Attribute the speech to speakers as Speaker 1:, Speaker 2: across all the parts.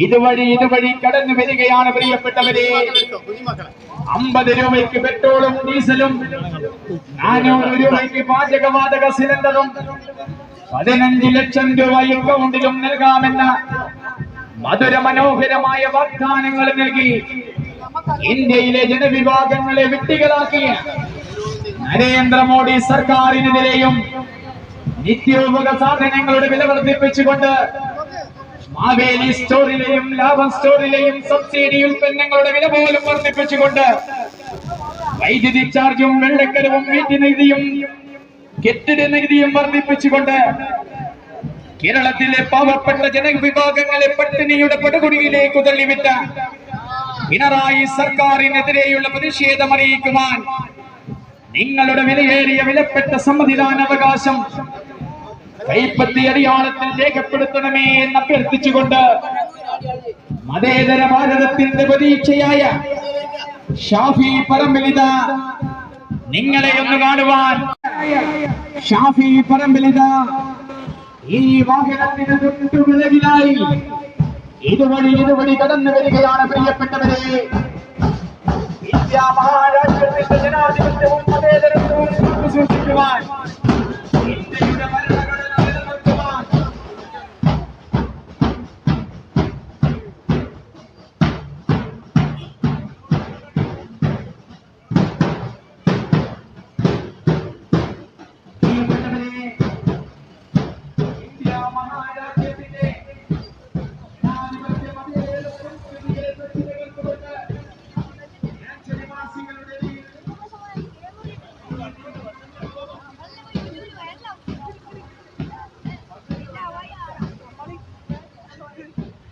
Speaker 1: ഇതുവഴി ഇതുവഴി കടന്നു വരികയാണ് പ്രിയപ്പെട്ടവരെ. അമ്പത് രൂപയ്ക്ക് പെട്രോളും ഡീസലും നാനൂറ് രൂപയ്ക്ക് പാചകവാതക സിലിണ്ടറും പതിനഞ്ച് ലക്ഷം രൂപ അക്കൗണ്ടിലും നൽകാമെന്ന മധുര മനോഹരമായ വാഗ്ദാനങ്ങൾ നൽകി ഇന്ത്യയിലെ ജനവിഭാഗങ്ങളെ വിട്ടികളാക്കിയ നരേന്ദ്രമോദി സർക്കാരിനെതിരെയും നിത്യോപക സാധനങ്ങളുടെ വില വർദ്ധിപ്പിച്ചുകൊണ്ട് മാവേലി സ്റ്റോറിലെയും ലാഭം സ്റ്റോറിലെയും സബ്സിഡി ഉൽപ്പന്നങ്ങളുടെ വില പോലും വർദ്ധിപ്പിച്ചുകൊണ്ട് വൈദ്യുതി ചാർജും വെള്ളക്കരവും വീട്ടുനികുതിയും കെട്ടിട നികുതിയും വർദ്ധിപ്പിച്ചുകൊണ്ട് കേരളത്തിലെ പാവപ്പെട്ട ജനവിഭാഗങ്ങളെ പട്ടിണിയുടെ പടുകുടിയിലേക്ക് തള്ളിവിട്ട പിണറായി സർക്കാരിനെതിരെയുള്ള പ്രതിഷേധം അറിയിക്കുവാൻ നിങ്ങളുടെ വിലയേറിയ വിലപ്പെട്ട സമ്മതിദാനാവകാശം കൈപ്പത്തി അടിയാളത്തിൽ രേഖപ്പെടുത്തണമേ എന്ന് അഭ്യർത്ഥിച്ചുകൊണ്ട് മതേതര ഭാരതത്തിന്റെ പ്രതീക്ഷയായ ഷാഫി പറമ്പിലിത നിങ്ങളെ ഒന്ന് കാണുവാൻ. ഷാഫി പറമ്പിലിത ഈ വാഹനത്തിന് തൊട്ടുപിറകിലായി ഇതുവഴി ഇതുവഴി കടന്നു വരികയാണ് പ്രിയപ്പെട്ടവരെ. ജനാധിപത്യവും മതേതരത്വവും സൂക്ഷിക്കുവാൻ ഇന്ത്യയുടെ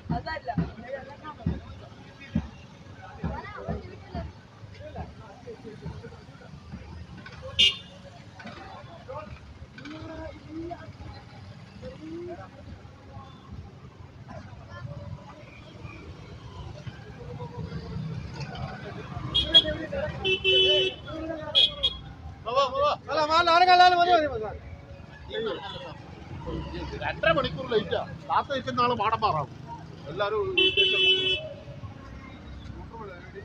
Speaker 2: അതല്ല
Speaker 3: രണ്ടര മണിക്കൂർ ലേറ്റാ കാത്തു നിൽക്കുന്ന ആൾ മാടം മാറാം എല്ലാരും രണ്ടര മണിക്കൂർ ലേറ്റാ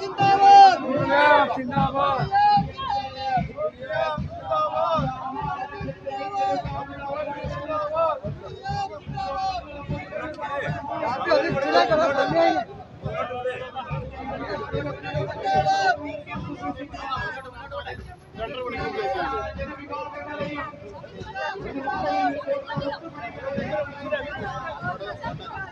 Speaker 4: ਜਿੰਦਾਬਾਦ।
Speaker 3: ਪੰਜਾਬ ਜਿੰਦਾਬਾਦ। Thank
Speaker 4: you.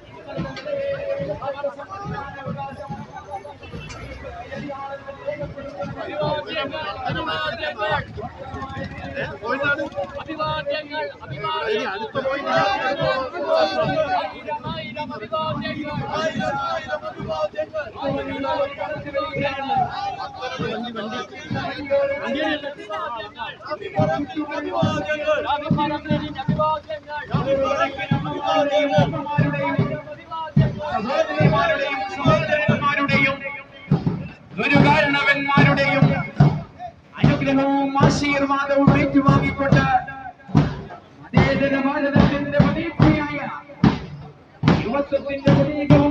Speaker 4: അഭിവാദ്യങ്ങൾ
Speaker 1: സഹോദരിമാരുടെയും സഹോദരന്മാരുടെയും ഗുരുകാരണവന്മാരുടെയും അനുഗ്രഹവും ആശീർവാദവും ഏറ്റുവാങ്ങിക്കൊണ്ട് മതേതര ഭാരതത്തിന്റെ പ്രതീക്ഷയായ യുവത്വത്തിന്റെ പ്രതീകവും